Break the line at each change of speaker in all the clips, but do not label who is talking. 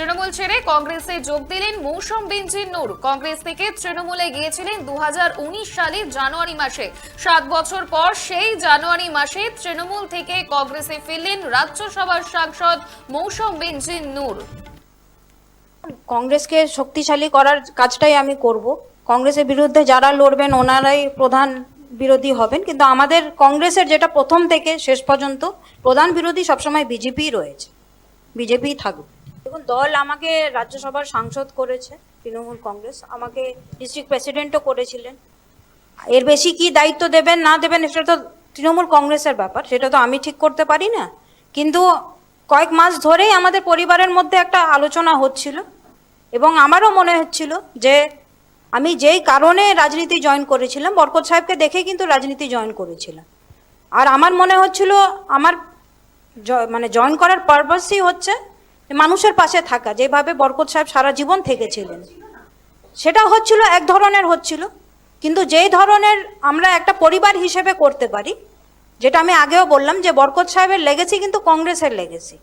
তৃণমূল ছেড়ে কংগ্রেসে যোগ দিলেন মৌসুম বেঞ্জির নূর। কংগ্রেস থেকে তৃণমূলে গিয়েছিলেন দু সালের জানুয়ারি মাসে। সাত বছর পর সেই জানুয়ারি মাসে তৃণমূল থেকে কংগ্রেসে ফিরলেন রাজ্যসভার সাংসদ মৌসুম বেঞ্জির নূর।
কংগ্রেসকে শক্তিশালী করার কাজটাই আমি করব। কংগ্রেসের বিরুদ্ধে যারা লড়বেন, ওনারাই প্রধান বিরোধী হবেন। কিন্তু আমাদের কংগ্রেসের যেটা প্রথম থেকে শেষ পর্যন্ত প্রধান বিরোধী সবসময় বিজেপি রয়েছে। বিজেপি থাকবে দেখুন, দল আমাকে রাজ্যসভার সাংসদ করেছে, তৃণমূল কংগ্রেস। আমাকে ডিস্ট্রিক্ট প্রেসিডেন্টও করেছিলেন। এর বেশি কি দায়িত্ব দেবেন, না দেবেন, সেটা তো তৃণমূল কংগ্রেসের ব্যাপার, সেটা তো আমি ঠিক করতে পারি না। কিন্তু কয়েক মাস ধরেই আমাদের পরিবারের মধ্যে একটা আলোচনা হচ্ছিল, এবং আমারও মনে হচ্ছিল যে আমি যেই কারণে রাজনীতি জয়েন করেছিলাম, বরকত সাহেবকে দেখে কিন্তু রাজনীতি জয়েন করেছিলাম। আর আমার মনে হচ্ছিল, আমার মানে জয়েন করার পারপাসই হচ্ছে মানুষের পাশে থাকা, যেভাবে বরকত সাহেব সারা জীবন থেকেছিলেন। সেটা হচ্ছিল, এক ধরনের হচ্ছিল। কিন্তু যেই ধরনের আমরা একটা পরিবার হিসেবে করতে পারি, যেটা আমি আগেও বললাম যে বরকত সাহেবের লেগেছি কিন্তু কংগ্রেসের লেগেছি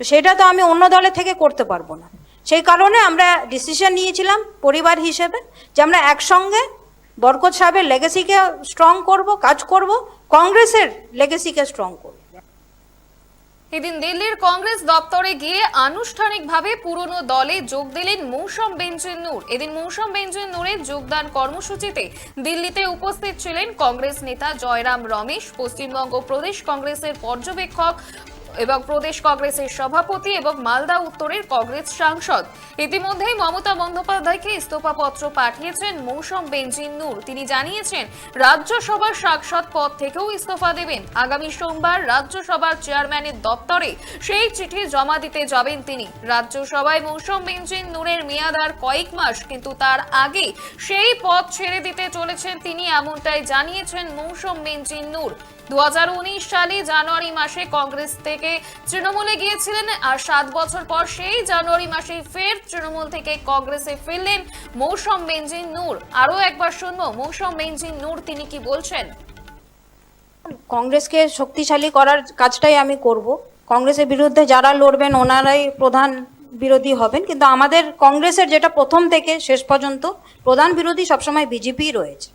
তো সেটা তো আমি অন্য দলে থেকে করতে পারব না। সেই কারণে আমরা ডিসিশন নিয়েছিলাম পরিবার হিসেবে যে আমরা একসঙ্গে বরকত সাহেবের লেগেসিকে স্ট্রং করব, কাজ করব, কংগ্রেসের লেগেসিকে স্ট্রং করব।
এদিন দিল্লির কংগ্রেস দপ্তরে গিয়ে আনুষ্ঠানিকভাবে পুরনো দলে যোগ দিলেন মৌসম বেঞ্জির নূর এদিন মৌসম বেঞ্জির নূরের যোগদান কর্মসূচিতে দিল্লিতে উপস্থিত ছিলেন কংগ্রেস নেতা জয়রাম রমেশ, পশ্চিমবঙ্গ প্রদেশ কংগ্রেসের পর্যবেক্ষক এবং প্রদেশ কংগ্রেসের সভাপতি এবং মালদা উত্তরের কংগ্রেস সাংসদ। ইতিমধ্যেই মমতা বন্দ্যোপাধ্যায়কে ইস্তফাপত্র পাঠিয়েছেন মৌসম বেঞ্জির নূর। তিনি জানিয়েছেন, রাজ্যসভার সাংসদ পদ থেকেও ইস্তফা দেবেন। আগামী সোমবার রাজ্যসভার চেয়ারম্যানের দপ্তরে সেই চিঠি জমা দিতে যাবেন তিনি। রাজ্যসভায় মৌসম বেঞ্জির নূরের মেয়াদ আর কয়েক মাস, কিন্তু তার আগে সেই পদ ছেড়ে দিতে চলেছেন তিনি এমনটাই জানিয়েছেন মৌসুম বেঞ্জির নূর। দু হাজার উনিশ সালে জানুয়ারি মাসে কংগ্রেস থেকে তৃণমূলে গিয়েছিলেন আর সাত বছর পর সেই জানুয়ারি মাসে ফের তৃণমূল থেকে কংগ্রেসে ফিরলেন মৌসম বেঞ্জিন নূর। আরও একবার শুনব, মৌসুম বেঞ্জিন নূর তিনি কি বলছেন?
কংগ্রেসকে শক্তিশালী করার কাজটাই আমি করব। কংগ্রেসের বিরুদ্ধে যারা লড়বেন, ওনারাই প্রধান বিরোধী হবেন। কিন্তু আমাদের কংগ্রেসের যেটা প্রথম থেকে শেষ পর্যন্ত প্রধান বিরোধী সবসময় বিজেপি রয়েছে।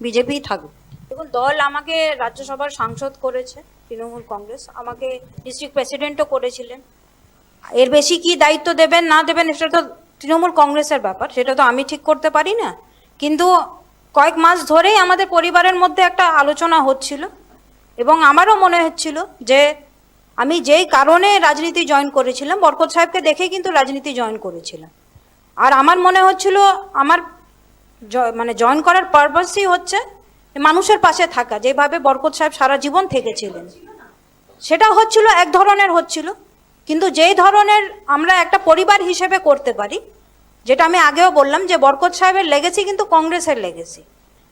বিজেপি থাকবে দেখুন, দল আমাকে রাজ্যসভার সাংসদ করেছে। তৃণমূল কংগ্রেস। আমাকে ডিস্ট্রিক্ট প্রেসিডেন্টও করেছিলেন। এর বেশি কি দায়িত্ব দেবেন, না দেবেন, সেটা তো তৃণমূল কংগ্রেসের ব্যাপার, সেটা তো আমি ঠিক করতে পারি না। কিন্তু কয়েক মাস ধরেই আমাদের পরিবারের মধ্যে একটা আলোচনা হচ্ছিল, এবং আমারও মনে হচ্ছিল যে আমি যেই কারণে রাজনীতি জয়েন করেছিলাম, বরকত সাহেবকে দেখে কিন্তু রাজনীতি জয়েন করেছিলাম। আর আমার মনে হচ্ছিল, আমার মানে জয়েন করার পারপাসই হচ্ছে মানুষের পাশে থাকা, যেভাবে বরকত সাহেব সারা জীবন থেকেছিলেন। সেটা হচ্ছিল, এক ধরনের হচ্ছিল। কিন্তু যেই ধরনের আমরা একটা পরিবার হিসেবে করতে পারি, যেটা আমি আগেও বললাম যে বরকত সাহেবের লেগেছি কিন্তু কংগ্রেসের লেগেছি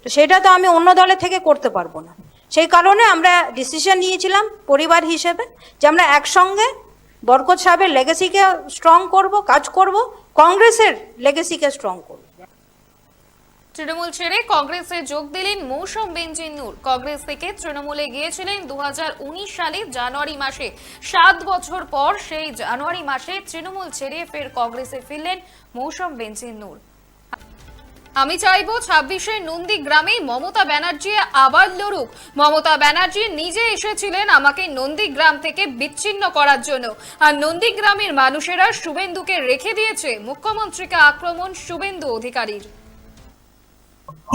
তো সেটা তো আমি অন্য দলে থেকে করতে পারব না। সেই কারণে আমরা ডিসিশন নিয়েছিলাম পরিবার হিসেবে যে আমরা একসঙ্গে বরকত সাহেবের লেগেসিকে স্ট্রং করব, কাজ করব, কংগ্রেসের লেগেসিকে স্ট্রং করব।
তৃণমূল ছেড়ে কংগ্রেসে যোগ দিলেন মৌসুম বেঞ্জির নূর কংগ্রেস থেকে তৃণমূলে গিয়েছিলেন দু সালে জানুয়ারি মাসে। সাত বছর পর সেই জানুয়ারি মাসে তৃণমূল ছেড়ে ফের কংগ্রেসে ফিরলেন মৌসুম বেঞ্জির নূর আমি চাইব ছাব্বিশে নন্দী গ্রামে মমতা ব্যানার্জি আবার লড়ুক। মমতা ব্যানার্জি নিজে এসেছিলেন আমাকে নন্দীগ্রাম থেকে বিচ্ছিন্ন করার জন্য। আর নন্দীগ্রামের মানুষেরা শুভেন্দুকে রেখে দিয়েছে। মুখ্যমন্ত্রীকে আক্রমণ শুভেন্দু অধিকারীর।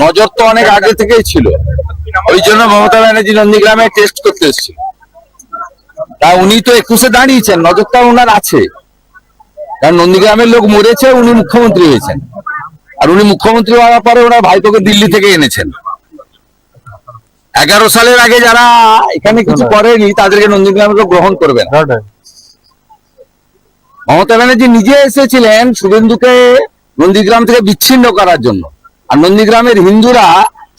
নজর তো অনেক আগে থেকেই ছিল। ওই জন্য মমতা ব্যানার্জি নন্দীগ্রামে টেস্ট করতে এসেছিল। তা উনি তো একুশে দাঁড়িয়েছেন নজরটা ওনার আছে। কারণ নন্দীগ্রামের লোক মরেছে উনি মুখ্যমন্ত্রী হয়েছেন। আর উনি মুখ্যমন্ত্রী হওয়ার পরে ওনার ভাইপোকে দিল্লি থেকে এনেছেন। এগারো সালের আগে যারা এখানে কিছু করেনি তাদেরকে নন্দীগ্রামের লোক গ্রহণ করবেন। মমতা ব্যানার্জি নিজে এসেছিলেন শুভেন্দুকে নন্দীগ্রাম থেকে বিচ্ছিন্ন করার জন্য। আর নন্দীগ্রামের হিন্দুরা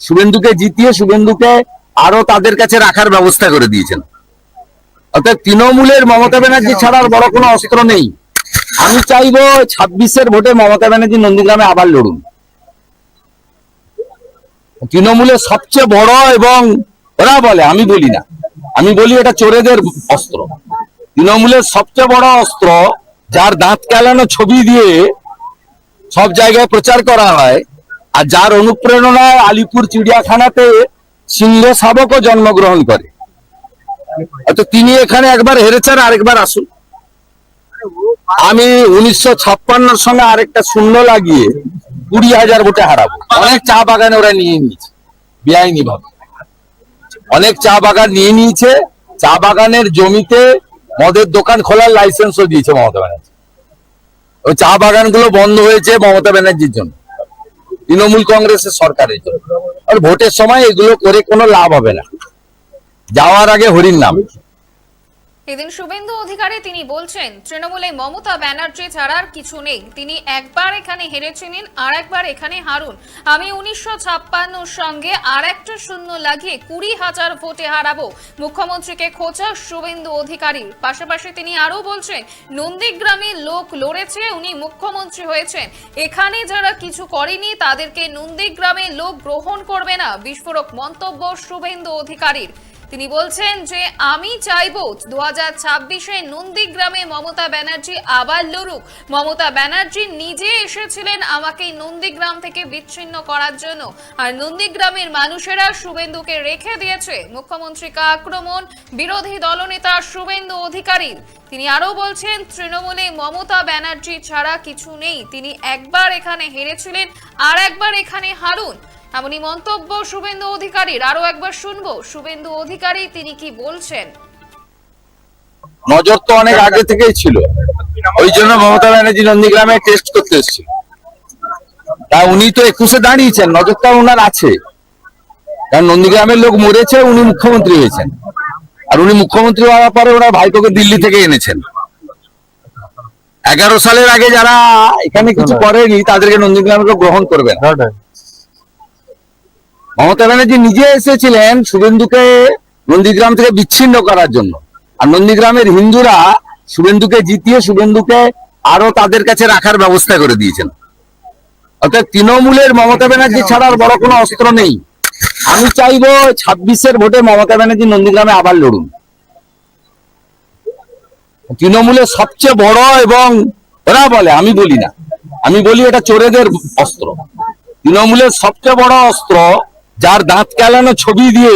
শুভেন্দুকে জিতিয়ে শুভেন্দুকে আরও তাদের কাছে রাখার ব্যবস্থা করে দিয়েছেন। অর্থাৎ তৃণমূলের মমতা ব্যানার্জি ছাড়া আর বড় কোনো অস্ত্র নেই। আমি চাইব ছাব্বিশের ভোটে মমতা ব্যানার্জি নন্দীগ্রামে আবার লড়ুন। তৃণমূলের সবচেয়ে বড় এবং ওরা বলে, আমি বলি না। আমি বলি এটা চোরেদের অস্ত্র। তৃণমূলের সবচেয়ে বড় অস্ত্র, যার দাঁত কেলানো ছবি দিয়ে সব জায়গায় প্রচার করা হয় আর যার অনুপ্রেরণায় আলিপুর চিড়িয়াখানাতে সিংহ শাবকও জন্মগ্রহণ করে। তো তিনি এখানে একবার হেরেছেন, আরেকবার আসুন। আমি উনিশশো ছাপ্পান্নর সঙ্গে আরেকটা শূন্য লাগিয়ে কুড়ি হাজার ভোটে হারাবো। অনেক চা বাগানে ওরা নিয়ে নিয়েছে, বেআইনি ভাবে। অনেক চা বাগান নিয়ে নিয়েছে, চা বাগানের জমিতে মদের দোকান খোলার লাইসেন্সও দিয়েছে মমতা ব্যানার্জি। ওই চা বাগানগুলো বন্ধ হয়েছে মমতা ব্যানার্জির জন্য। তৃণমূল কংগ্রেসের সরকারের আর ভোটের সময় এগুলো করে কোনো লাভ হবে না। যাওয়ার আগে হরির নাম।
এদিন শুভেন্দু অধিকারী তিনি বলছেন, তৃণমূলে মমতা ব্যানার্জি ছাড়ার কিছু নেই। তিনি একবার এখানে হেরেছিলেন আর একবার এখানে হারুন। আমি উনিশশো ছাপ্পান্নর সঙ্গে আর একটা শূন্য লাগিয়ে কুড়ি হাজার ভোটে হারাবো। মুখ্যমন্ত্রীকে খোঁচা শুভেন্দু অধিকারীর। পাশাপাশি তিনি আরও বলছেন, নন্দীগ্রামে লোক লড়েছে, উনি মুখ্যমন্ত্রী হয়েছেন। এখানে যারা কিছু করেনি, তাদেরকে নন্দীগ্রামে লোক গ্রহণ করবে না। বিস্ফোরক মন্তব্য শুভেন্দু অধিকারীর। তিনি বলছেন যে, আমি চাইব দু হাজার ছাব্বিশে নন্দীগ্রামে মমতা ব্যানার্জি আবার লড়ুক। মমতা ব্যানার্জি নিজে এসেছিলেন আমাকে নন্দীগ্রাম থেকে বিচ্ছিন্ন করার জন্য। আর নন্দীগ্রামের মানুষেরা শুভেন্দুকে রেখে দিয়েছে। মুখ্যমন্ত্রীকে আক্রমণ, বিরোধী দলনেতা শুভেন্দু অধিকারী তিনি আরও বলছেন, তৃণমূলে মমতা ব্যানার্জি ছাড়া কিছু নেই। তিনি একবার এখানে হেরেছিলেন আর একবার এখানে হারুন। এমনই মন্তব্য শুভেন্দু অধিকারীর। আরও একবার শুনব শুভেন্দু অধিকারী তিনি কি বলছেন?
নজর তো অনেক আগে থেকেই ছিল। ওই জন্য মমতা ব্যানার্জি নন্দীগ্রামে টেস্ট করতে এসেছিল। তা উনি তো একুশে দাঁড়িয়েছেন নজরটা ওনার আছে। কারণ নন্দীগ্রামের লোক মরেছে উনি মুখ্যমন্ত্রী হয়েছেন। আর উনি মুখ্যমন্ত্রী হওয়ার পরে ওনার ভাইপোকে দিল্লি থেকে এনেছেন। এগারো সালের আগে যারা এখানে কিছু করেনি তাদেরকে নন্দীগ্রামের লোক গ্রহণ করবে না। মমতা ব্যানার্জি নিজে এসেছিলেন শুভেন্দুকে নন্দীগ্রাম থেকে বিচ্ছিন্ন করার জন্য। আর নন্দীগ্রামের হিন্দুরা শুভেন্দুকে জিতিয়ে শুভেন্দুকে আরও তাদের কাছে রাখার ব্যবস্থা করে দিয়েছেন। অর্থাৎ তৃণমূলের মমতা ব্যানার্জি ছাড়ার বড় কোনো অস্ত্র নেই। আমি চাইব ছাব্বিশের ভোটে মমতা ব্যানার্জি নন্দীগ্রামে আবার লড়ুন। তৃণমূলের সবচেয়ে বড় এবং ওরা বলে, আমি বলি না। আমি বলি এটা চোরেদের অস্ত্র। তৃণমূলের সবচেয়ে বড় অস্ত্র যার দাঁত কেলানো ছবি দিয়ে